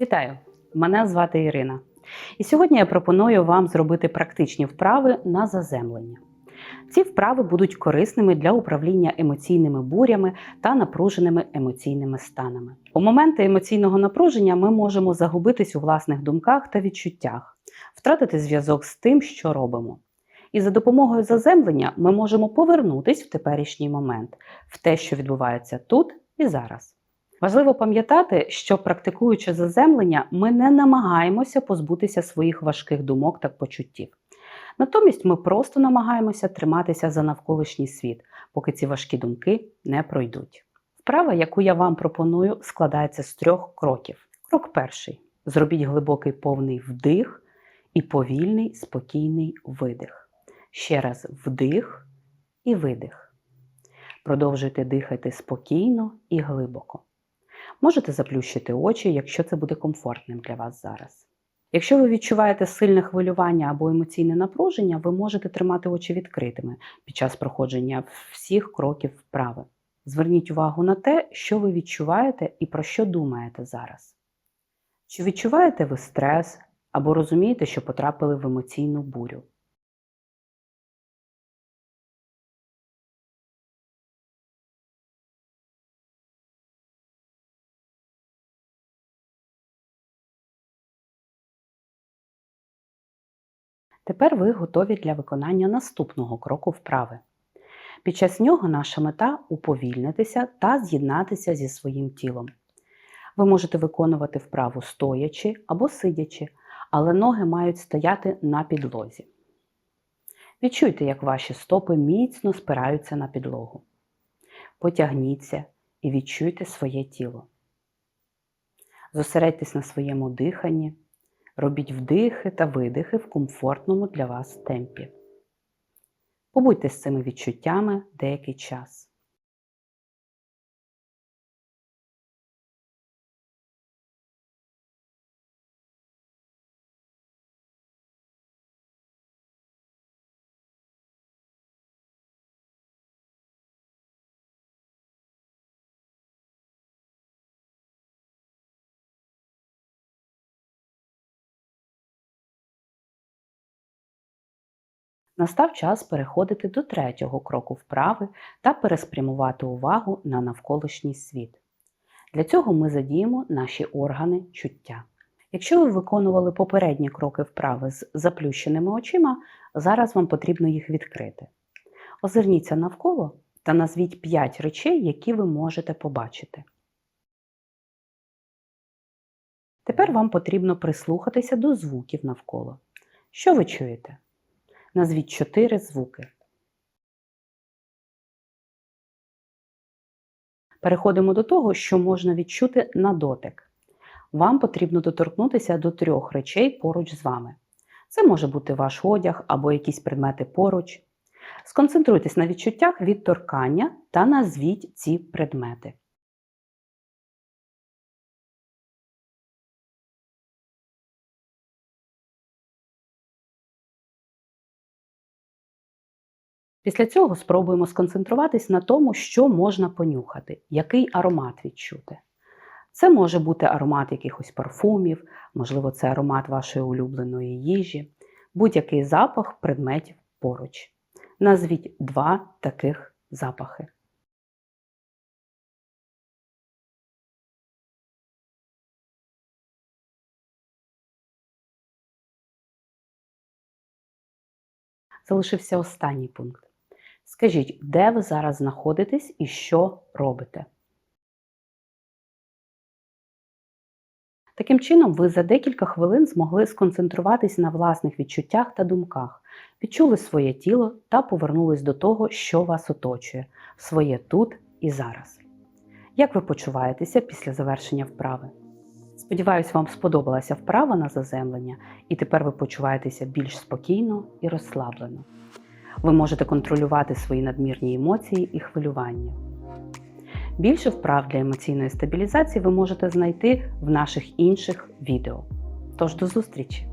Вітаю! Мене звати Ірина. І сьогодні я пропоную вам зробити практичні вправи на заземлення. Ці вправи будуть корисними для управління емоційними бурями та напруженими емоційними станами. У моменти емоційного напруження ми можемо загубитись у власних думках та відчуттях, втратити зв'язок з тим, що робимо. І за допомогою заземлення ми можемо повернутись в теперішній момент, в те, що відбувається тут і зараз. Важливо пам'ятати, що практикуючи заземлення, ми не намагаємося позбутися своїх важких думок та почуттів. Натомість ми просто намагаємося триматися за навколишній світ, поки ці важкі думки не пройдуть. Вправа, яку я вам пропоную, складається з трьох кроків. Крок перший: зробіть глибокий повний вдих і повільний спокійний видих. Ще раз вдих і видих. Продовжуйте дихати спокійно і глибоко. Можете заплющити очі, якщо це буде комфортним для вас зараз. Якщо ви відчуваєте сильне хвилювання або емоційне напруження, ви можете тримати очі відкритими під час проходження всіх кроків вправи. Зверніть увагу на те, що ви відчуваєте і про що думаєте зараз. Чи відчуваєте ви стрес або розумієте, що потрапили в емоційну бурю? Тепер ви готові для виконання наступного кроку вправи. Під час нього наша мета уповільнитися та з'єднатися зі своїм тілом. Ви можете виконувати вправу стоячи або сидячи, але ноги мають стояти на підлозі. Відчуйте, як ваші стопи міцно спираються на підлогу. Потягніться і відчуйте своє тіло. Зосередьтесь на своєму диханні. Робіть вдихи та видихи в комфортному для вас темпі. Побудьте з цими відчуттями деякий час. Настав час переходити до третього кроку вправи та переспрямувати увагу на навколишній світ. Для цього ми задіємо наші органи чуття. Якщо ви виконували попередні кроки вправи з заплющеними очима, зараз вам потрібно їх відкрити. Озирніться навколо та назвіть 5 речей, які ви можете побачити. Тепер вам потрібно прислухатися до звуків навколо. Що ви чуєте? Назвіть чотири звуки. Переходимо до того, що можна відчути на дотик. Вам потрібно доторкнутися до трьох речей поруч з вами. Це може бути ваш одяг або якісь предмети поруч. Сконцентруйтесь на відчуттях від торкання та назвіть ці предмети. Після цього спробуємо сконцентруватись на тому, що можна понюхати, який аромат відчути. Це може бути аромат якихось парфумів, можливо, це аромат вашої улюбленої їжі, будь-який запах предметів поруч. Назвіть два таких запахи. Залишився останній пункт. Скажіть, де ви зараз знаходитесь і що робите? Таким чином, ви за декілька хвилин змогли сконцентруватись на власних відчуттях та думках, відчули своє тіло та повернулись до того, що вас оточує, своє тут і зараз. Як ви почуваєтеся після завершення вправи? Сподіваюсь, вам сподобалася вправа на заземлення, і тепер ви почуваєтеся більш спокійно і розслаблено. Ви можете контролювати свої надмірні емоції і хвилювання. Більше вправ для емоційної стабілізації ви можете знайти в наших інших відео. Тож до зустрічі!